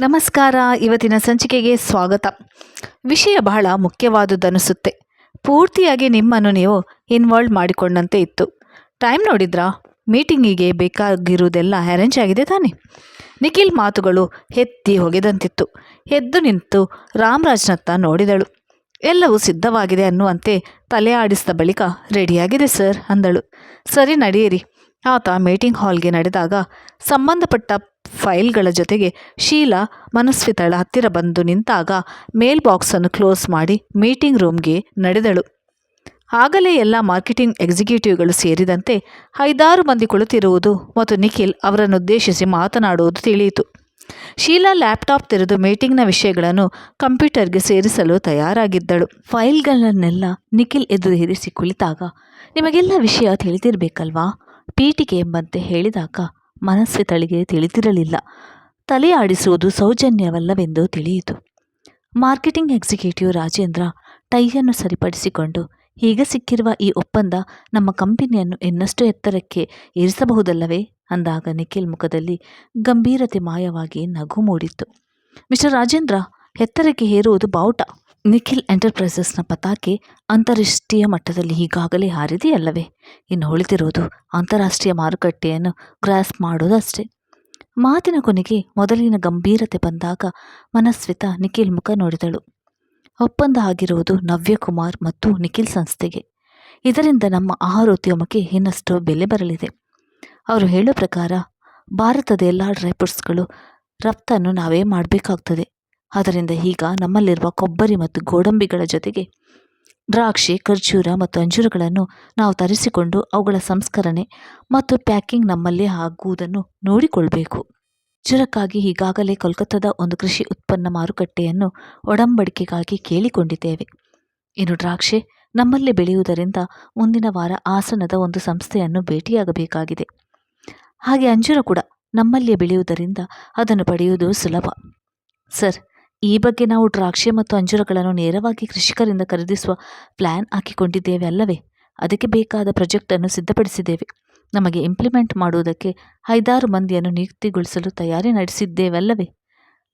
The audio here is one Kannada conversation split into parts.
ನಮಸ್ಕಾರ, ಇವತ್ತಿನ ಸಂಚಿಕೆಗೆ ಸ್ವಾಗತ. ವಿಷಯ ಬಹಳ ಮುಖ್ಯವಾದುದನಿಸುತ್ತೆ ಪೂರ್ತಿಯಾಗಿ ನಿಮ್ಮನ್ನು ನೀವು ಇನ್ವಾಲ್ವ್ ಮಾಡಿಕೊಂಡಂತೆ ಇತ್ತು. ಟೈಮ್ ನೋಡಿದ್ರಾ? ಮೀಟಿಂಗಿಗೆ ಬೇಕಾಗಿರುವುದೆಲ್ಲ ಅರೇಂಜ್ ಆಗಿದೆ ತಾನೆ. ನಿಖಿಲ್ ಮಾತುಗಳು ಎತ್ತಿ ಹೊಗೆದಂತಿತ್ತು. ಎದ್ದು ನಿಂತು ರಾಮರಾಜ್ನತ್ತ ನೋಡಿದಳು. ಎಲ್ಲವೂ ಸಿದ್ಧವಾಗಿದೆ ಅನ್ನುವಂತೆ ತಲೆ ಆಡಿಸಿದ ಬಳಿಕ, ರೆಡಿಯಾಗಿದೆ ಸರ್, ಅಂದಳು. ಸರಿ, ನಡೆಯಿರಿ. ಆತ ಮೀಟಿಂಗ್ ಹಾಲ್ಗೆ ನಡೆದಾಗ ಸಂಬಂಧಪಟ್ಟ ಫೈಲ್ಗಳ ಜೊತೆಗೆ ಶೀಲಾ ಮನಸ್ವಿತಳ ಹತ್ತಿರ ಬಂದು ನಿಂತಾಗ ಮೇಲ್ ಬಾಕ್ಸನ್ನು ಕ್ಲೋಸ್ ಮಾಡಿ ಮೀಟಿಂಗ್ ರೂಮ್ಗೆ ನಡೆದಳು. ಆಗಲೇ ಎಲ್ಲ ಮಾರ್ಕೆಟಿಂಗ್ ಎಕ್ಸಿಕ್ಯೂಟಿವ್ಗಳು ಸೇರಿದಂತೆ ಐದಾರು ಮಂದಿ ಕುಳಿತಿರುವುದು ಮತ್ತು ನಿಖಿಲ್ ಅವರನ್ನು ಉದ್ದೇಶಿಸಿ ಮಾತನಾಡುವುದು ತಿಳಿಯಿತು. ಶೀಲಾ ಲ್ಯಾಪ್ಟಾಪ್ ತೆರೆದು ಮೀಟಿಂಗ್ನ ವಿಷಯಗಳನ್ನು ಕಂಪ್ಯೂಟರ್ಗೆ ಸೇರಿಸಲು ತಯಾರಾಗಿದ್ದಳು. ಫೈಲ್ಗಳನ್ನೆಲ್ಲ ನಿಖಿಲ್ ಎದುರು ಇರಿಸಿ ಕುಳಿತಾಗ, ನಿಮಗೆಲ್ಲ ವಿಷಯ ತಿಳಿದಿರಬೇಕಲ್ವಾ? ಪೀಠಿಕೆ ಎಂಬಂತೆ ಹೇಳಿದಾಗ ಮನಸ್ವಿತಳಿಗೆ ತಿಳಿದಿರಲಿಲ್ಲ. ತಲೆ ಆಡಿಸುವುದು ಸೌಜನ್ಯವಲ್ಲವೆಂದು ತಿಳಿಯಿತು. ಮಾರ್ಕೆಟಿಂಗ್ ಎಕ್ಸಿಕ್ಯೂಟಿವ್ ರಾಜೇಂದ್ರ ಟೈಯನ್ನು ಸರಿಪಡಿಸಿಕೊಂಡು ಈಗ ಸಿಕ್ಕಿರುವ ಈ ಒಪ್ಪಂದ ನಮ್ಮ ಕಂಪನಿಯನ್ನು ಇನ್ನಷ್ಟು ಎತ್ತರಕ್ಕೆ ಏರಿಸಬಹುದಲ್ಲವೇ? ಅಂದಾಗ ನಿಖಿಲ್ ಮುಖದಲ್ಲಿ ಗಂಭೀರತೆ ಮಾಯವಾಗಿ ನಗು ಮೂಡಿತ್ತು. ಮಿಸ್ಟರ್ ರಾಜೇಂದ್ರ, ಎತ್ತರಕ್ಕೆ ಹೇರುವುದು ಬಾವುಟ. ನಿಖಿಲ್ ಎಂಟರ್ಪ್ರೈಸಸ್ನ ಪತಾಕೆ ಅಂತಾರಾಷ್ಟ್ರೀಯ ಮಟ್ಟದಲ್ಲಿ ಈಗಾಗಲೇ ಹಾರಿದೆಯಲ್ಲವೇ? ಇನ್ನು ಉಳಿದಿರುವುದು ಅಂತಾರಾಷ್ಟ್ರೀಯ ಮಾರುಕಟ್ಟೆಯನ್ನು ಗ್ರಾಸ್ ಮಾಡುವುದಷ್ಟೇ ಮಾತಿನ ಕೊನೆಗೆ ಮೊದಲಿನ ಗಂಭೀರತೆ ಬಂದಾಗ ಮನಸ್ವಿತ ನಿಖಿಲ್ ಮುಖ ನೋಡಿದಳು. ಒಪ್ಪಂದ ಆಗಿರುವುದು ನವ್ಯಕುಮಾರ್ ಮತ್ತು ನಿಖಿಲ್ ಸಂಸ್ಥೆಗೆ. ಇದರಿಂದ ನಮ್ಮ ಆಹಾರೋದ್ಯಮಕ್ಕೆ ಇನ್ನಷ್ಟು ಬೆಲೆ ಬರಲಿದೆ. ಅವರು ಹೇಳೋ ಪ್ರಕಾರ, ಭಾರತದ ಎಲ್ಲ ಡ್ರೈ ಫ್ರೂಟ್ಸ್ಗಳು ರಫ್ತನ್ನು ನಾವೇ ಮಾಡಬೇಕಾಗ್ತದೆ. ಆದ್ದರಿಂದ ಈಗ ನಮ್ಮಲ್ಲಿರುವ ಕೊಬ್ಬರಿ ಮತ್ತು ಗೋಡಂಬಿಗಳ ಜೊತೆಗೆ ದ್ರಾಕ್ಷಿ, ಖರ್ಜೂರ ಮತ್ತು ಅಂಜೂರಗಳನ್ನು ನಾವು ತರಿಸಿಕೊಂಡು ಅವುಗಳ ಸಂಸ್ಕರಣೆ ಮತ್ತು ಪ್ಯಾಕಿಂಗ್ ನಮ್ಮಲ್ಲೇ ಆಗುವುದನ್ನು ನೋಡಿಕೊಳ್ಬೇಕು. ಜುರಕ್ಕಾಗಿ ಈಗಾಗಲೇ ಕೋಲ್ಕತ್ತಾದ ಒಂದು ಕೃಷಿ ಉತ್ಪನ್ನ ಮಾರುಕಟ್ಟೆಯನ್ನು ಒಡಂಬಡಿಕೆಗಾಗಿ ಕೇಳಿಕೊಂಡಿದ್ದೇವೆ. ಇನ್ನು ದ್ರಾಕ್ಷಿ ನಮ್ಮಲ್ಲಿ ಬೆಳೆಯುವುದರಿಂದ ಮುಂದಿನ ವಾರ ಆಸನದ ಒಂದು ಸಂಸ್ಥೆಯನ್ನು ಭೇಟಿಯಾಗಬೇಕಾಗಿದೆ. ಹಾಗೆ ಅಂಜೂರ ಕೂಡ ನಮ್ಮಲ್ಲಿ ಬೆಳೆಯುವುದರಿಂದ ಅದನ್ನು ಪಡೆಯುವುದು ಸುಲಭ. ಸರ್ ಈ ಬಗ್ಗೆ ನಾವು ದ್ರಾಕ್ಷಿ ಮತ್ತು ಅಂಜೂರಗಳನ್ನು ನೇರವಾಗಿ ಕೃಷಿಕರಿಂದ ಖರೀದಿಸುವ ಪ್ಲ್ಯಾನ್ ಹಾಕಿಕೊಂಡಿದ್ದೇವೆ ಅಲ್ಲವೇ? ಅದಕ್ಕೆ ಬೇಕಾದ ಪ್ರಾಜೆಕ್ಟನ್ನು ಸಿದ್ಧಪಡಿಸಿದ್ದೇವೆ. ನಮಗೆ ಇಂಪ್ಲಿಮೆಂಟ್ ಮಾಡುವುದಕ್ಕೆ ಐದಾರು ಮಂದಿಯನ್ನು ನಿಯುಕ್ತಿಗೊಳಿಸಲು ತಯಾರಿ ನಡೆಸಿದ್ದೇವಲ್ಲವೇ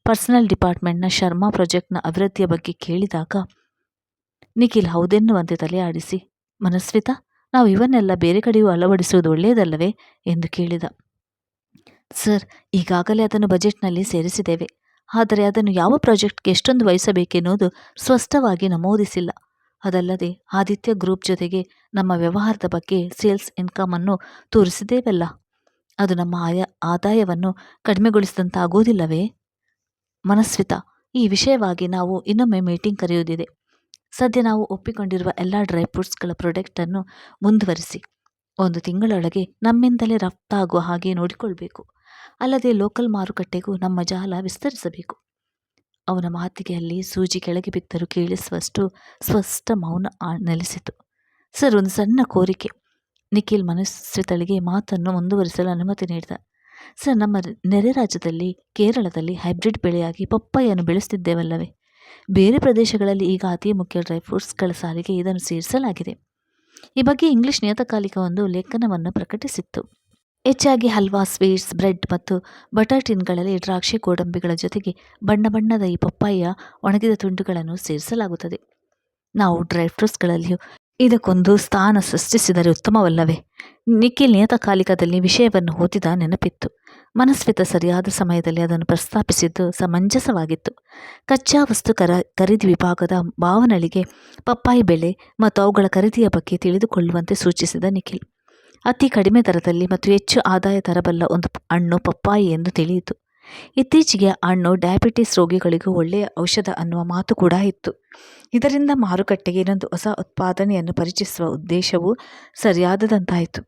ಪರ್ಸನಲ್ ಡಿಪಾರ್ಟ್ಮೆಂಟ್ನ ಶರ್ಮಾ ಪ್ರಾಜೆಕ್ಟ್ನ ಅಭಿವೃದ್ಧಿಯ ಬಗ್ಗೆ ಕೇಳಿದಾಗ, ನಿಖಿಲ್ ಹೌದೆನ್ನುವಂತೆ ತಲೆ ಆಡಿಸಿ ಮನಸ್ವಿತ, ನಾವು ಇವನ್ನೆಲ್ಲ ಬೇರೆ ಕಡೆಯೂ ಅಳವಡಿಸುವುದು ಒಳ್ಳೆಯದಲ್ಲವೇ? ಎಂದು ಕೇಳಿದ. ಸರ್, ಈಗಾಗಲೇ ಅದನ್ನು ಬಜೆಟ್ನಲ್ಲಿ ಸೇರಿಸಿದ್ದೇವೆ. ಆದರೆ ಅದನ್ನು ಯಾವ ಪ್ರಾಜೆಕ್ಟ್ಗೆ ಎಷ್ಟೊಂದು ವಹಿಸಬೇಕೆನ್ನುವುದು ಸ್ಪಷ್ಟವಾಗಿ ನಮೂದಿಸಿಲ್ಲ. ಅದಲ್ಲದೆ ಆದಿತ್ಯ ಗ್ರೂಪ್ ಜೊತೆಗೆ ನಮ್ಮ ವ್ಯವಹಾರದ ಬಗ್ಗೆ ಸೇಲ್ಸ್ ಇನ್ಕಮನ್ನು ತೋರಿಸಿದ್ದೇವಲ್ಲ, ಅದು ನಮ್ಮ ಆಯ, ಆದಾಯವನ್ನು ಕಡಿಮೆಗೊಳಿಸಿದಂತಾಗುವುದಿಲ್ಲವೇ? ಮನಸ್ವಿತ, ಈ ವಿಷಯವಾಗಿ ನಾವು ಇನ್ನೊಮ್ಮೆ ಮೀಟಿಂಗ್ ಕರೆಯುವುದಿದೆ. ಸದ್ಯ ನಾವು ಒಪ್ಪಿಕೊಂಡಿರುವ ಎಲ್ಲ ಡ್ರೈ ಫ್ರೂಟ್ಸ್ಗಳ ಪ್ರಾಡಕ್ಟನ್ನು ಮುಂದುವರಿಸಿ, ಒಂದು ತಿಂಗಳೊಳಗೆ ನಮ್ಮಿಂದಲೇ ರಫ್ತಾಗುವ ಹಾಗೆ ನೋಡಿಕೊಳ್ಬೇಕು. ಅಲ್ಲದೆ ಲೋಕಲ್ ಮಾರುಕಟ್ಟೆಗೂ ನಮ್ಮ ಜಾಲ ವಿಸ್ತರಿಸಬೇಕು. ಅವನ ಮಾತಿಗೆ ಅಲ್ಲಿ ಸೂಜಿ ಕೆಳಗೆ ಬಿದ್ದರೂ ಕೇಳಿಸುವಷ್ಟು ಸ್ಪಷ್ಟ ಮೌನ ನೆಲೆಸಿತು. ಸರ್, ಒಂದು ಸಣ್ಣ ಕೋರಿಕೆ. ನಿಖಿಲ್ ಮನಸ್ವಿತಳಿಗೆ ಮಾತನ್ನು ಮುಂದುವರಿಸಲು ಅನುಮತಿ ನೀಡಿದ. ಸರ್, ನಮ್ಮ ನೆರೆ ರಾಜ್ಯದಲ್ಲಿ, ಕೇರಳದಲ್ಲಿ ಹೈಬ್ರಿಡ್ ಬೆಳೆಯಾಗಿ ಪಪ್ಪಾಯನ್ನು ಬೆಳೆಸ್ತಿದ್ದೇವಲ್ಲವೇ? ಬೇರೆ ಪ್ರದೇಶಗಳಲ್ಲಿ ಈಗ ಅತಿ ಮುಖ್ಯ ಡ್ರೈ ಫ್ರೂಟ್ಸ್ಗಳ ಸಾಲಿಗೆ ಇದನ್ನು ಸೇರಿಸಲಾಗಿದೆ. ಈ ಬಗ್ಗೆ ಇಂಗ್ಲಿಷ್ ನಿಯತಕಾಲಿಕ ಒಂದು ಲೇಖನವನ್ನು ಪ್ರಕಟಿಸಿತ್ತು. ಹೆಚ್ಚಾಗಿ ಹಲ್ವಾ, ಸ್ವೀಟ್ಸ್, ಬ್ರೆಡ್ ಮತ್ತು ಬಟರ್ ಟಿನ್ಗಳಲ್ಲಿ ದ್ರಾಕ್ಷಿ ಗೋಡಂಬಿಗಳ ಜೊತೆಗೆ ಬಣ್ಣ ಬಣ್ಣದ ಈ ಪಪ್ಪಾಯಿಯ ಒಣಗಿದ ತುಂಡುಗಳನ್ನು ಸೇರಿಸಲಾಗುತ್ತದೆ. ನಾವು ಡ್ರೈ ಫ್ರೂಟ್ಸ್ಗಳಲ್ಲಿಯೂ ಇದಕ್ಕೊಂದು ಸ್ಥಾನ ಸೃಷ್ಟಿಸಿದರೆ ಉತ್ತಮವಲ್ಲವೇ? ನಿಖಿಲ್ ನಿಯತಕಾಲಿಕದಲ್ಲಿ ವಿಷಯವನ್ನು ಓದಿದ ನೆನಪಿತ್ತು. ಮನಸ್ವಿತ ಸರಿಯಾದ ಸಮಯದಲ್ಲಿ ಅದನ್ನು ಪ್ರಸ್ತಾಪಿಸಿದ್ದು ಸಮಂಜಸವಾಗಿತ್ತು. ಕಚ್ಚಾ ವಸ್ತು ಕರ, ಖರೀದಿ ವಿಭಾಗದ ಭಾವನಳಿಗೆ ಪಪ್ಪಾಯಿ ಬೆಲೆ ಮತ್ತು ಅವುಗಳ ಖರೀದಿಯ ಬಗ್ಗೆ ತಿಳಿದುಕೊಳ್ಳುವಂತೆ ಸೂಚಿಸಿದ ನಿಖಿಲ್. ಅತಿ ಕಡಿಮೆ ದರದಲ್ಲಿ ಮತ್ತು ಹೆಚ್ಚು ಆದಾಯ ತರಬಲ್ಲ ಒಂದು ಹಣ್ಣು ಪಪ್ಪಾಯಿ ಎಂದು ತಿಳಿಯಿತು. ಇತ್ತೀಚೆಗೆ ಹಣ್ಣು ಡಯಾಬಿಟಿಸ್ ರೋಗಿಗಳಿಗೂ ಒಳ್ಳೆಯ ಔಷಧ ಅನ್ನುವ ಮಾತು ಕೂಡ ಇತ್ತು. ಇದರಿಂದ ಮಾರುಕಟ್ಟೆಗೆ ಇನ್ನೊಂದು ಹೊಸ ಉತ್ಪಾದನೆಯನ್ನು ಪರಿಚಯಿಸುವ ಉದ್ದೇಶವು ಸರಿಯಾದದಂತಾಯಿತು.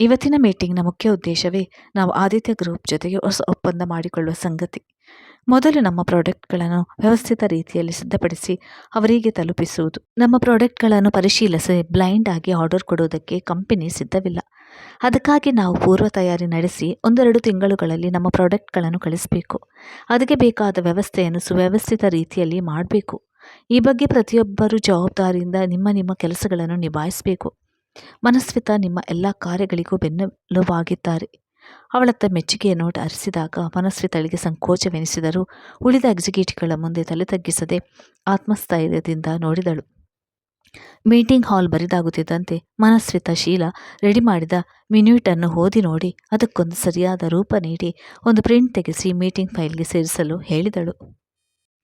ಇವತ್ತಿನ ಮೀಟಿಂಗ್ನ ಮುಖ್ಯ ಉದ್ದೇಶವೇ ನಾವು ಆದಿತ್ಯ ಗ್ರೂಪ್ ಜೊತೆಗೆ ಹೊಸ ಒಪ್ಪಂದ ಮಾಡಿಕೊಳ್ಳುವ ಸಂಗತಿ. ಮೊದಲು ನಮ್ಮ ಪ್ರಾಡಕ್ಟ್ಗಳನ್ನು ವ್ಯವಸ್ಥಿತ ರೀತಿಯಲ್ಲಿ ಸಿದ್ಧಪಡಿಸಿ ಅವರಿಗೆ ತಲುಪಿಸುವುದು. ನಮ್ಮ ಪ್ರಾಡಕ್ಟ್ಗಳನ್ನು ಪರಿಶೀಲಿಸಿ ಬ್ಲೈಂಡ್ ಆಗಿ ಆರ್ಡರ್ ಕೊಡುವುದಕ್ಕೆ ಕಂಪನಿ ಸಿದ್ಧವಿಲ್ಲ. ಅದಕ್ಕಾಗಿ ನಾವು ಪೂರ್ವ ತಯಾರಿ ನಡೆಸಿ ಒಂದೆರಡು ತಿಂಗಳುಗಳಲ್ಲಿ ನಮ್ಮ ಪ್ರಾಡಕ್ಟ್ಗಳನ್ನು ಕಳಿಸಬೇಕು. ಅದಕ್ಕೆ ಬೇಕಾದ ವ್ಯವಸ್ಥೆಯನ್ನು ಸುವ್ಯವಸ್ಥಿತ ರೀತಿಯಲ್ಲಿ ಮಾಡಬೇಕು. ಈ ಬಗ್ಗೆ ಪ್ರತಿಯೊಬ್ಬರು ಜವಾಬ್ದಾರಿಯಿಂದ ನಿಮ್ಮ ನಿಮ್ಮ ಕೆಲಸಗಳನ್ನು ನಿಭಾಯಿಸಬೇಕು. ಮನಸ್ವಿತ ನಿಮ್ಮ ಎಲ್ಲ ಕಾರ್ಯಗಳಿಗೂ ಬೆನ್ನೆಲುಬಾಗಿದ್ದಾರೆ. ಅವಳತ್ತ ಮೆಚ್ಚುಗೆಯ ನೋಟ ಅರಿಸಿದಾಗ ಮನಸ್ವಿ ತಳಿಗೆ ಸಂಕೋಚವೆನಿಸಿದರೂ ಉಳಿದ ಎಕ್ಸಿಕ್ಯೂಟಿವ್ಗಳ ಮುಂದೆ ತಲೆ ತಗ್ಗಿಸದೆ ಆತ್ಮಸ್ಥೈರ್ಯದಿಂದ ನೋಡಿದಳು. ಮೀಟಿಂಗ್ ಹಾಲ್ ಬರಿದಾಗುತ್ತಿದ್ದಂತೆ ಮನಸ್ವಿತ ಶೀಲ ರೆಡಿ ಮಾಡಿದ ಮಿನ್ಯೂಟನ್ನು ಓದಿ ನೋಡಿ ಅದಕ್ಕೊಂದು ಸರಿಯಾದ ರೂಪ ನೀಡಿ ಒಂದು ಪ್ರಿಂಟ್ ತೆಗೆಸಿ ಮೀಟಿಂಗ್ ಫೈಲ್ಗೆ ಸೇರಿಸಲು ಹೇಳಿದಳು.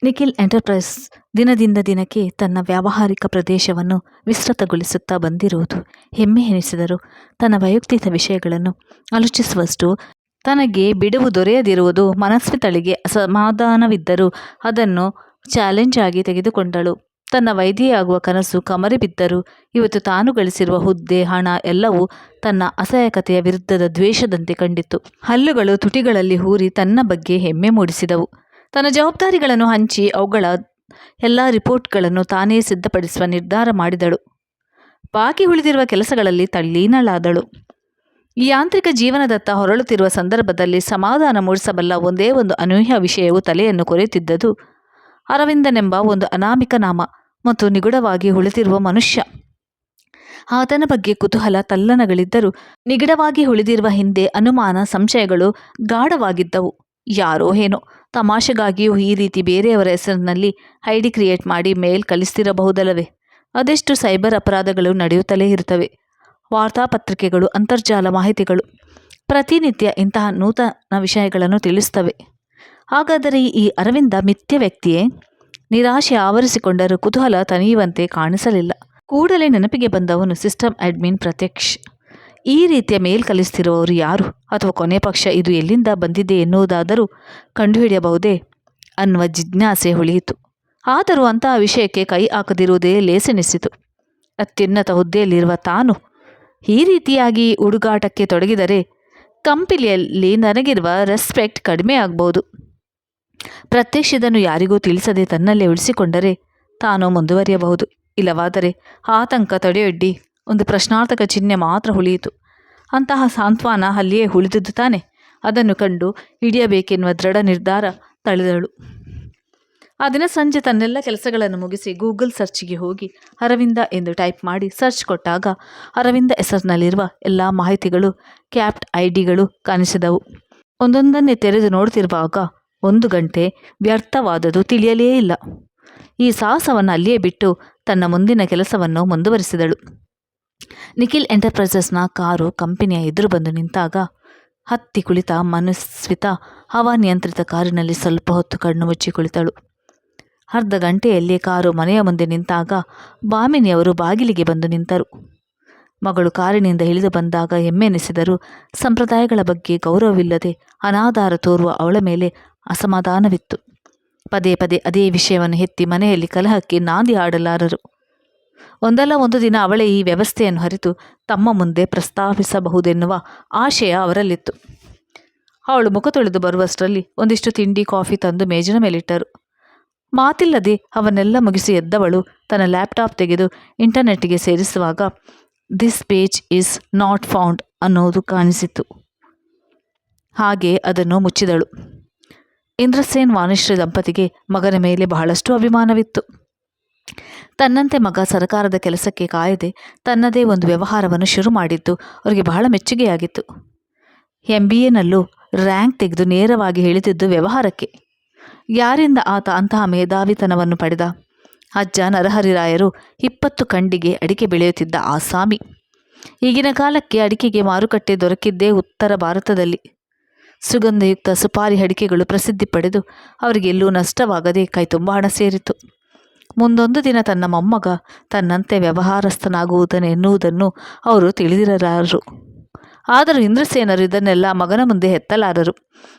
ನಿಖಿಲ್ ಎಂಟರ್ಪ್ರೈಸ್ ದಿನದಿಂದ ದಿನಕ್ಕೆ ತನ್ನ ವ್ಯಾವಹಾರಿಕ ಪ್ರದೇಶವನ್ನು ವಿಸ್ತೃತಗೊಳಿಸುತ್ತಾ ಬಂದಿರುವುದು ಹೆಮ್ಮೆ ಎನಿಸಿದರು. ತನ್ನ ವೈಯಕ್ತಿಕ ವಿಷಯಗಳನ್ನು ಆಲೋಚಿಸುವಷ್ಟು ತನಗೆ ಬಿಡುವು ದೊರೆಯದಿರುವುದು ಮನಸ್ವಿತಳಿಗೆ ಅಸಮಾಧಾನವಿದ್ದರೂ ಅದನ್ನು ಚಾಲೆಂಜ್ ಆಗಿ ತೆಗೆದುಕೊಂಡಳು. ತನ್ನ ವೈದ್ಯೆಯಾಗುವ ಕನಸು ಕಮರಿ ಬಿದ್ದರು ಇವತ್ತು ತಾನು ಗಳಿಸಿರುವ ಹುದ್ದೆ, ಹಣ ಎಲ್ಲವೂ ತನ್ನ ಅಸಹಾಯಕತೆಯ ವಿರುದ್ಧದ ದ್ವೇಷದಂತೆ ಕಂಡಿತ್ತು. ಹಲ್ಲುಗಳು ತುಟಿಗಳಲ್ಲಿ ಹೂರಿ ತನ್ನ ಬಗ್ಗೆ ಹೆಮ್ಮೆ ಮೂಡಿಸಿದವು. ತನ್ನ ಜವಾಬ್ದಾರಿಗಳನ್ನು ಹಂಚಿ ಅವುಗಳ ಎಲ್ಲ ರಿಪೋರ್ಟ್ಗಳನ್ನು ತಾನೇ ಸಿದ್ಧಪಡಿಸುವ ನಿರ್ಧಾರ ಮಾಡಿದಳು. ಬಾಕಿ ಉಳಿದಿರುವ ಕೆಲಸಗಳಲ್ಲಿ ತಲ್ಲೀನಳಾದಳು. ಈ ಯಾಂತ್ರಿಕ ಜೀವನದತ್ತ ಹೊರಳುತ್ತಿರುವ ಸಂದರ್ಭದಲ್ಲಿ ಸಮಾಧಾನ ಮೂಡಿಸಬಲ್ಲ ಒಂದೇ ಒಂದು ಅನೂಹ್ಯ ವಿಷಯವು ತಲೆಯನ್ನು ಕೊರೆಯುತ್ತಿದ್ದುದು. ಅರವಿಂದನೆಂಬ ಒಂದು ಅನಾಮಿಕ ನಾಮ ಮತ್ತು ನಿಗೂಢವಾಗಿ ಉಳಿದಿರುವ ಮನುಷ್ಯ. ಆತನ ಬಗ್ಗೆ ಕುತೂಹಲ ತಲ್ಲಣಗಳಿದ್ದರೂ ನಿಗಡವಾಗಿ ಉಳಿದಿರುವ ಹಿಂದೆ ಅನುಮಾನ, ಸಂಶಯಗಳು ಗಾಢವಾಗಿದ್ದವು. ಯಾರೋ ಏನೋ. ತಮಾಷೆಗಾಗಿಯೂ ಈ ರೀತಿ ಬೇರೆಯವರ ಹೆಸರಿನಲ್ಲಿ ಐಡಿ ಕ್ರಿಯೇಟ್ ಮಾಡಿ ಮೇಲ್ ಕಳಿಸ್ತಿರಬಹುದಲ್ಲವೇ ಅದೆಷ್ಟು ಸೈಬರ್ ಅಪರಾಧಗಳು ನಡೆಯುತ್ತಲೇ ಇರುತ್ತವೆ? ವಾರ್ತಾಪತ್ರಿಕೆಗಳು ಅಂತರ್ಜಾಲ ಮಾಹಿತಿಗಳು, ಪ್ರತಿನಿತ್ಯ ಇಂತಹ ನೂತನ ವಿಷಯಗಳನ್ನು ತಿಳಿಸ್ತವೆ ಹಾಗಾದರೆ ಈ ಅರವಿಂದ ಮಿಥ್ಯ ವ್ಯಕ್ತಿಯೇ? ನಿರಾಶೆ ಆವರಿಸಿಕೊಂಡರೂ ಕುತೂಹಲ ತನಿಯುವಂತೆ ಕಾಣಿಸಲಿಲ್ಲ. ಕೂಡಲೇ ನೆನಪಿಗೆ ಬಂದವನು ಸಿಸ್ಟಮ್ ಅಡ್ಮಿನ್ ಪ್ರತ್ಯಕ್ಷ್. ಈ ರೀತಿಯ ಮೇಲ್ ಕಲಿಸ್ತಿರುವವರು ಯಾರು ಅಥವಾ ಕೊನೆ ಪಕ್ಷ ಇದು ಎಲ್ಲಿಂದ ಬಂದಿದೆ ಎನ್ನುವುದಾದರೂ ಕಂಡುಹಿಡಿಯಬಹುದೇ ಅನ್ನುವ ಜಿಜ್ಞಾಸೆ ಉಳಿಯಿತು ಆದರೂ ಅಂತಹ ವಿಷಯಕ್ಕೆ ಕೈ ಹಾಕದಿರುವುದೇ ಲೇಸೆನಿಸಿತು. ಅತ್ಯುನ್ನತ ಹುದ್ದೆಯಲ್ಲಿರುವ ತಾನು ಈ ರೀತಿಯಾಗಿ ಹುಡುಗಾಟಕ್ಕೆ ತೊಡಗಿದರೆ ಕಂಪಿಲಿಯಲ್ಲಿ ನನಗಿರುವ ರೆಸ್ಪೆಕ್ಟ್ ಕಡಿಮೆ ಆಗ್ಬೋದು. ಪ್ರತ್ಯಕ್ಷದನ್ನು ಯಾರಿಗೂ ತಿಳಿಸದೆ ತನ್ನಲ್ಲೇ ಉಳಿಸಿಕೊಂಡರೆ ತಾನು ಮುಂದುವರಿಯಬಹುದು. ಇಲ್ಲವಾದರೆ ಆತಂಕ ತಡೆಯೊಡ್ಡಿ. ಒಂದು ಪ್ರಶ್ನಾರ್ಥಕ ಚಿಹ್ನೆ ಮಾತ್ರ ಉಳಿಯಿತು ಅಂತಹ ಸಾಂತ್ವನ ಅಲ್ಲಿಯೇ ಉಳಿದುದು ತಾನೆ. ಅದನ್ನು ಕಂಡು ಹಿಡಿಯಬೇಕೆನ್ನುವ ದೃಢ ನಿರ್ಧಾರ ತಳೆದಳು. ಆ ದಿನ ಸಂಜೆ ತನ್ನೆಲ್ಲ ಕೆಲಸಗಳನ್ನು ಮುಗಿಸಿ ಗೂಗಲ್ ಸರ್ಚ್ಗೆ ಹೋಗಿ ಅರವಿಂದ ಎಂದು ಟೈಪ್ ಮಾಡಿ ಸರ್ಚ್ ಕೊಟ್ಟಾಗ ಅರವಿಂದ ಹೆಸರಿನಲ್ಲಿರುವ ಎಲ್ಲ ಮಾಹಿತಿಗಳು, ಕ್ಯಾಪ್ಟ್ ಐ ಡಿಗಳು ಕಾಣಿಸಿದವು. ಒಂದೊಂದನ್ನೇ ತೆರೆದು ನೋಡ್ತಿರುವಾಗ ಒಂದು ಗಂಟೆ ವ್ಯರ್ಥವಾದದು ತಿಳಿಯಲೇ ಇಲ್ಲ. ಈ ಸಾಹಸವನ್ನು ಅಲ್ಲಿಯೇ ಬಿಟ್ಟು ತನ್ನ ಮುಂದಿನ ಕೆಲಸವನ್ನು ಮುಂದುವರಿಸಿದಳು. ನಿಖಿಲ್ ಎಂಟರ್ಪ್ರೈಸಸ್ನ ಕಾರು ಕಂಪನಿಯ ಎದುರು ಬಂದು ನಿಂತಾಗ ಹತ್ತಿ ಕುಳಿತ ಮನಸ್ವಿತ ಹವಾನಿಯಂತ್ರಿತ ಕಾರಿನಲ್ಲಿ ಸ್ವಲ್ಪ ಹೊತ್ತು ಕಣ್ಣು ಮುಚ್ಚಿ ಕುಳಿತಳು. ಅರ್ಧ ಗಂಟೆಯಲ್ಲಿ ಕಾರು ಮನೆಯ ಮುಂದೆ ನಿಂತಾಗ ಬಾಮಿನಿಯವರು ಬಾಗಿಲಿಗೆ ಬಂದು ನಿಂತರು. ಮಗಳು ಕಾರಿನಿಂದ ಇಳಿದು ಬಂದಾಗ ಹೆಮ್ಮೆನಿಸಿದರು ಸಂಪ್ರದಾಯಗಳ ಬಗ್ಗೆ ಗೌರವವಿಲ್ಲದೆ ಅನಾಧಾರ ತೋರುವ ಅವಳ ಮೇಲೆ ಅಸಮಾಧಾನವಿತ್ತು. ಪದೇ ಪದೇ ಅದೇ ವಿಷಯವನ್ನು ಎತ್ತಿ ಮನೆಯಲ್ಲಿ ಕಲಹಕ್ಕೆ ನಾಂದಿ ಆಡಲಾರರು ಒಂದಲ್ಲ ಒಂದು ದಿನ ಅವಳೇ ಈ ವ್ಯವಸ್ಥೆಯನ್ನು ಹರಿತು ತಮ್ಮ ಮುಂದೆ ಪ್ರಸ್ತಾಪಿಸಬಹುದೆನ್ನುವ ಆಶಯ ಅವರಲ್ಲಿತ್ತು. ಅವಳು ಮುಖ ತೊಳೆದು ಬರುವಷ್ಟರಲ್ಲಿ ಒಂದಿಷ್ಟು ತಿಂಡಿ, ಕಾಫಿ ತಂದು ಮೇಜಿನ ಮೇಲಿಟ್ಟರು. ಮಾತಿಲ್ಲದೆ ಅವನ್ನೆಲ್ಲ ಮುಗಿಸಿ ಎದ್ದವಳು ತನ್ನ ಲ್ಯಾಪ್ಟಾಪ್ ತೆಗೆದು ಇಂಟರ್ನೆಟ್ಗೆ ಸೇರಿಸುವಾಗ this page is not found ಅನ್ನೋದು ಕಾಣಿಸಿತು ಹಾಗೆ ಅದನ್ನು ಮುಚ್ಚಿದಳು. ಇಂದ್ರಸೇನ್ ವಾಣಿಶ್ರೀ ದಂಪತಿಗೆ ಮಗನ ಮೇಲೆ ಬಹಳಷ್ಟು ಅಭಿಮಾನವಿತ್ತು. ತನ್ನಂತೆ ಮಗ ಸರಕಾರದ ಕೆಲಸಕ್ಕೆ ಕಾಯದೆ ತನ್ನದೇ ಒಂದು ವ್ಯವಹಾರವನ್ನು ಶುರು ಮಾಡಿದ್ದು ಅವರಿಗೆ ಬಹಳ ಮೆಚ್ಚುಗೆಯಾಗಿತ್ತು. ಎಂ ಬಿ ಎನಲ್ಲೂ ರ್ಯಾಂಕ್ ತೆಗೆದು ನೇರವಾಗಿ ಹೇಳುತ್ತಿದ್ದು ವ್ಯವಹಾರಕ್ಕೆ. ಯಾರಿಂದ ಆತ ಅಂತಹ ಮೇಧಾವಿತನವನ್ನು ಪಡೆದ? ಅಜ್ಜ ನರಹರಿರಾಯರು ಇಪ್ಪತ್ತು ಕಂಡಿಗೆ ಅಡಿಕೆ ಬೆಳೆಯುತ್ತಿದ್ದ ಆಸಾಮಿ ಈಗಿನ ಕಾಲಕ್ಕೆ ಅಡಿಕೆಗೆ ಮಾರುಕಟ್ಟೆ ದೊರಕಿದ್ದೇ ಉತ್ತರ ಭಾರತದಲ್ಲಿ. ಸುಗಂಧಯುಕ್ತ ಸುಪಾರಿ ಅಡಿಕೆಗಳು ಪ್ರಸಿದ್ಧಿ ಪಡೆದು ಅವರಿಗೆಲ್ಲೂ ನಷ್ಟವಾಗದೆ ಕೈ ತುಂಬ ಹಣ ಸೇರಿತು ಮುಂದೊಂದು ದಿನ ತನ್ನ ಮೊಮ್ಮಗ ತನ್ನಂತೆ ವ್ಯವಹಾರಸ್ಥನಾಗುವುದನ್ನು ಎನ್ನುವುದನ್ನು ಅವರು ತಿಳಿದಿರಲಾರರು. ಆದರೂ ಇಂದ್ರಸೇನರು ಇದನ್ನೆಲ್ಲ ಮಗನ ಮುಂದೆ ಎತ್ತಲಾರರು.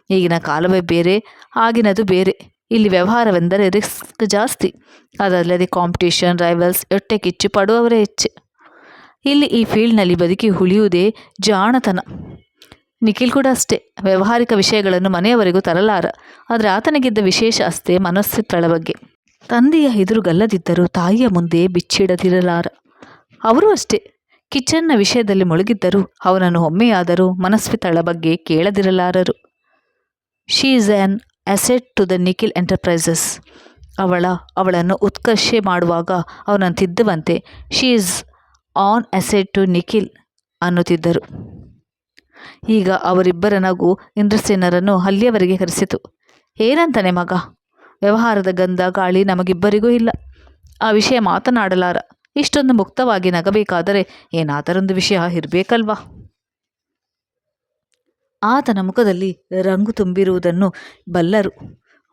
ಈಗಿನ ಕಾಲವೇ ಬೇರೆ, ಆಗಿನದು ಬೇರೆ. ಇಲ್ಲಿ ವ್ಯವಹಾರವೆಂದರೆ ರಿಸ್ಕ್ ಜಾಸ್ತಿ. ಅದಲ್ಲದೆ ಕಾಂಪಿಟೇಷನ್, ರೈವಲ್ಸ್, ಹೊಟ್ಟೆ ಕಿಚ್ಚು ಪಡುವವರೇ ಹೆಚ್ಚು. ಇಲ್ಲಿ ಈ ಫೀಲ್ಡ್ನಲ್ಲಿ ಬದುಕಿ ಉಳಿಯುವುದೇ ಜಾಣತನ. ನಿಖಿಲ್ ಕೂಡ ಅಷ್ಟೇ. ವ್ಯಾವಹಾರಿಕ ವಿಷಯಗಳನ್ನು ಮನೆಯವರೆಗೂ ತರಲಾರ. ಆದರೆ ಆತನಿಗಿದ್ದ ವಿಶೇಷ ಅಷ್ಟೇ ಮನಸ್ಸಿತ್ತಳ ಬಗ್ಗೆ. ತಂದೆಯ ಎದುರುಗಲ್ಲದಿದ್ದರೂ ತಾಯಿಯ ಮುಂದೆ ಬಿಚ್ಚಿಡದಿರಲಾರ. ಅವರೂ ಅಷ್ಟೇ. ಕಿಚನ್ನ ವಿಷಯದಲ್ಲಿ ಮುಳುಗಿದ್ದರೂ ಅವನನ್ನು ಒಮ್ಮೆಯಾದರೂ ಮನಸ್ವಿತಳ ಬಗ್ಗೆ ಕೇಳದಿರಲಾರರು. She is an asset to the Nikhil enterprises ಅವಳ, ಅವಳನ್ನು ಉತ್ಕರ್ಷೆ ಮಾಡುವಾಗ ಅವನನ್ನು ತಿದ್ದುವಂತೆ she is an asset to Nikhil ಅನ್ನುತ್ತಿದ್ದರು. ಈಗ ಅವರಿಬ್ಬರ ನಗು ಇಂದ್ರಸೇನರನ್ನು ಅಲ್ಲಿಯವರೆಗೆ ಕರೆಸಿತು ಏನಂತಾನೆ ಮಗ? ವ್ಯವಹಾರದ ಗಂಧ, ಗಾಳಿ ನಮಗಿಬ್ಬರಿಗೂ ಇಲ್ಲ. ಆ ವಿಷಯ ಮಾತನಾಡಲಾರ. ಇಷ್ಟೊಂದು ಮುಕ್ತವಾಗಿ ನಗಬೇಕಾದರೆ ಏನಾದರೊಂದು ವಿಷಯ ಇರಬೇಕಲ್ವಾ? ಆತನ ಮುಖದಲ್ಲಿ ರಂಗು ತುಂಬಿರುವುದನ್ನು ಬಲ್ಲರು.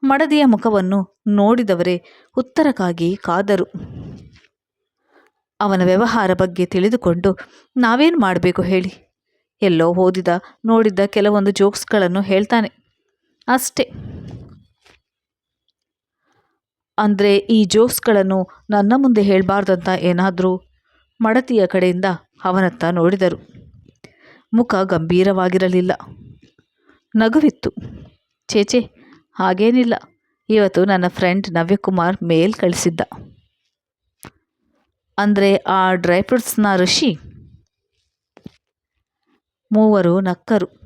ಮಡದಿಯ ಮುಖವನ್ನು ನೋಡಿದವರೇ ಉತ್ತರಕ್ಕಾಗಿ ಕಾದರು. ಅವನ ವ್ಯವಹಾರ ಬಗ್ಗೆ ತಿಳಿದುಕೊಂಡು, ನಾವೇನು ಮಾಡಬೇಕು ಹೇಳಿ? ಎಲ್ಲೋ ಓದಿದ ನೋಡಿದ್ದ ಕೆಲವೊಂದು ಜೋಕ್ಸ್ಗಳನ್ನು ಹೇಳ್ತಾನೆ. ಅಷ್ಟೇ. ಅಂದರೆ ಈ ಜೋಕ್ಸ್ಗಳನ್ನು ನನ್ನ ಮುಂದೆ ಹೇಳಬಾರ್ದಂತ ಏನಾದರೂ ಮಡತಿಯ ಕಡೆಯಿಂದ ಅವನತ್ತ ನೋಡಿದರು. ಮುಖ ಗಂಭೀರವಾಗಿರಲಿಲ್ಲ. ನಗುವಿತ್ತು. ಚೇಚೆ ಹಾಗೇನಿಲ್ಲ. ಇವತ್ತು ನನ್ನ ಫ್ರೆಂಡ್ ನವ್ಯಕುಮಾರ್ ಮೇಲ್ ಕಳಿಸಿದ್ದ. ಅಂದರೆ ಆ ಡ್ರೈ ಫ್ರೂಟ್ಸ್ನ ಋಷಿ? ಮೂವರು ನಕ್ಕರು.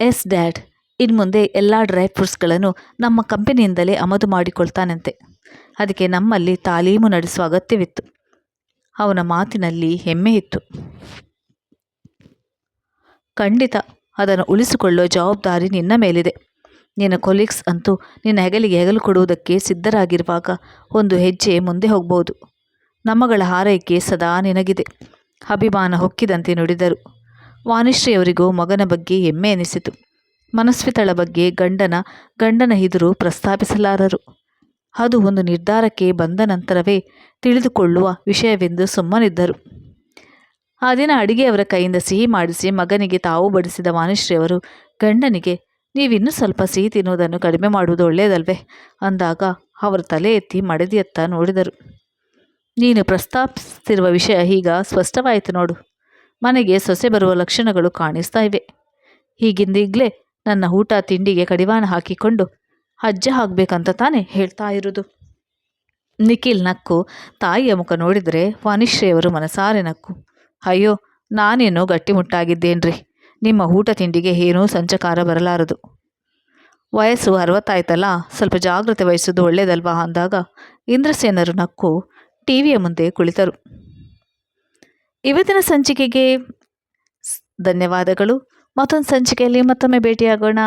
ಎಸ್, ಡ್ಯಾಡ್ ಇನ್ನು ಮುಂದೆ ಎಲ್ಲ ಡ್ರೈ ಫ್ರೂಟ್ಸ್ಗಳನ್ನು ನಮ್ಮ ಕಂಪನಿಯಿಂದಲೇ ಆಮದು ಮಾಡಿಕೊಳ್ತಾನಂತೆ. ಅದಕ್ಕೆ ನಮ್ಮಲ್ಲಿ ತಾಲೀಮು ನಡೆಸುವ ಅಗತ್ಯವಿತ್ತು. ಅವನ ಮಾತಿನಲ್ಲಿ ಹೆಮ್ಮೆ ಇತ್ತು. ಖಂಡಿತ, ಅದನ್ನು ಉಳಿಸಿಕೊಳ್ಳುವ ಜವಾಬ್ದಾರಿ ನಿನ್ನ ಮೇಲಿದೆ. ನಿನ್ನ ಕೊಲೀಗ್ಸ್ ಅಂತೂ ನಿನ್ನ ಹೆಗಲಿಗೆ ಹೆಗಲು ಕೊಡುವುದಕ್ಕೆ ಸಿದ್ಧರಾಗಿರುವಾಗ ಒಂದು ಹೆಜ್ಜೆ ಮುಂದೆ ಹೋಗ್ಬೋದು. ನಮ್ಮಗಳ ಹಾರೈಕೆ ಸದಾ ನಿನಗಿದೆ, ಅಭಿಮಾನ ಹೊಕ್ಕಿದಂತೆ ನುಡಿದರು. ವಾನಿಶ್ರೀಯವರಿಗೂ ಮಗನ ಬಗ್ಗೆ ಹೆಮ್ಮೆ ಎನಿಸಿತು. ಮನಸ್ವಿತಳ ಬಗ್ಗೆ ಗಂಡನ ಗಂಡನ ಎದುರು ಪ್ರಸ್ತಾಪಿಸಲಾರರು. ಅದು ಒಂದು ನಿರ್ಧಾರಕ್ಕೆ ಬಂದ ನಂತರವೇ ತಿಳಿದುಕೊಳ್ಳುವ ವಿಷಯವೆಂದು ಸುಮ್ಮನಿದ್ದರು. ಆ ದಿನ ಅಡಿಗೆಯವರ ಕೈಯಿಂದ ಸಿಹಿ ಮಾಡಿಸಿ ಮಗನಿಗೆ ತಾವು ಬಡಿಸಿದ ವಾಣಿಶ್ರೀಯವರು ಗಂಡನಿಗೆ, ನೀವಿನ್ನೂ ಸ್ವಲ್ಪ ಸಿಹಿ ತಿನ್ನುವುದನ್ನು ಕಡಿಮೆ ಮಾಡುವುದು ಒಳ್ಳೆಯದಲ್ವೇ? ಅಂದಾಗ ಅವರು ತಲೆ ಎತ್ತಿ ಮಡದಿಯತ್ತ ನೋಡಿದರು. ನೀನು ಪ್ರಸ್ತಾಪಿಸುತ್ತಿರುವ ವಿಷಯ ಈಗ ಸ್ಪಷ್ಟವಾಯಿತು ನೋಡು. ಮನೆಗೆ ಸೊಸೆ ಬರುವ ಲಕ್ಷಣಗಳು ಕಾಣಿಸ್ತಾ ಇವೆ. ಹೀಗಿಂದೀಗಲೇ ನನ್ನ ಊಟ ತಿಂಡಿಗೆ ಕಡಿವಾಣ ಹಾಕಿಕೊಂಡು ಅಜ್ಜ ಆಗಬೇಕಂತ ತಾನೇ ಹೇಳ್ತಾ ಇರೋದು. ನಿಖಿಲ್ ನಕ್ಕು, ತಾಯಿಯ ಮುಖ ನೋಡಿದರೆ ವಾನಿಶ್ರೀಯವರು ಮನಸಾರೆ ನಕ್ಕು. ಅಯ್ಯೋ, ನಾನೇನೋ ಗಟ್ಟಿಮುಟ್ಟಾಗಿದ್ದೇನ್ರಿ. ನಿಮ್ಮ ಊಟ ತಿಂಡಿಗೆ ಏನೂ ಸಂಚಕಾರ ಬರಲಾರದು. ವಯಸ್ಸು ಅರವತ್ತಾಯ್ತಲ್ಲ, ಸ್ವಲ್ಪ ಜಾಗ್ರತೆ ವಹಿಸೋದು ಒಳ್ಳೆಯದಲ್ವಾ ಅಂದಾಗ ಇಂದ್ರಸೇನರು ನಕ್ಕು ಟಿವಿಯ ಮುಂದೆ ಕುಳಿತರು. ಇವತ್ತಿನ ಸಂಚಿಕೆಗೆ ಧನ್ಯವಾದಗಳು. ಮತ್ತೊಂದು ಸಂಚಿಕೆಯಲ್ಲಿ ಮತ್ತೊಮ್ಮೆ ಭೇಟಿಯಾಗೋಣ.